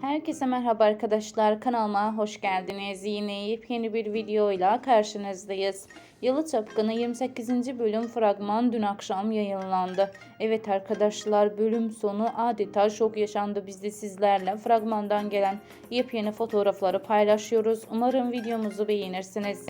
Herkese merhaba arkadaşlar. Kanalıma hoş geldiniz. Yine yepyeni bir videoyla karşınızdayız. Yalı Çapkını 28. bölüm fragman dün akşam yayınlandı. Evet arkadaşlar bölüm sonu adeta şok yaşandı. Biz de sizlerle fragmandan gelen yepyeni fotoğrafları paylaşıyoruz. Umarım videomuzu beğenirsiniz.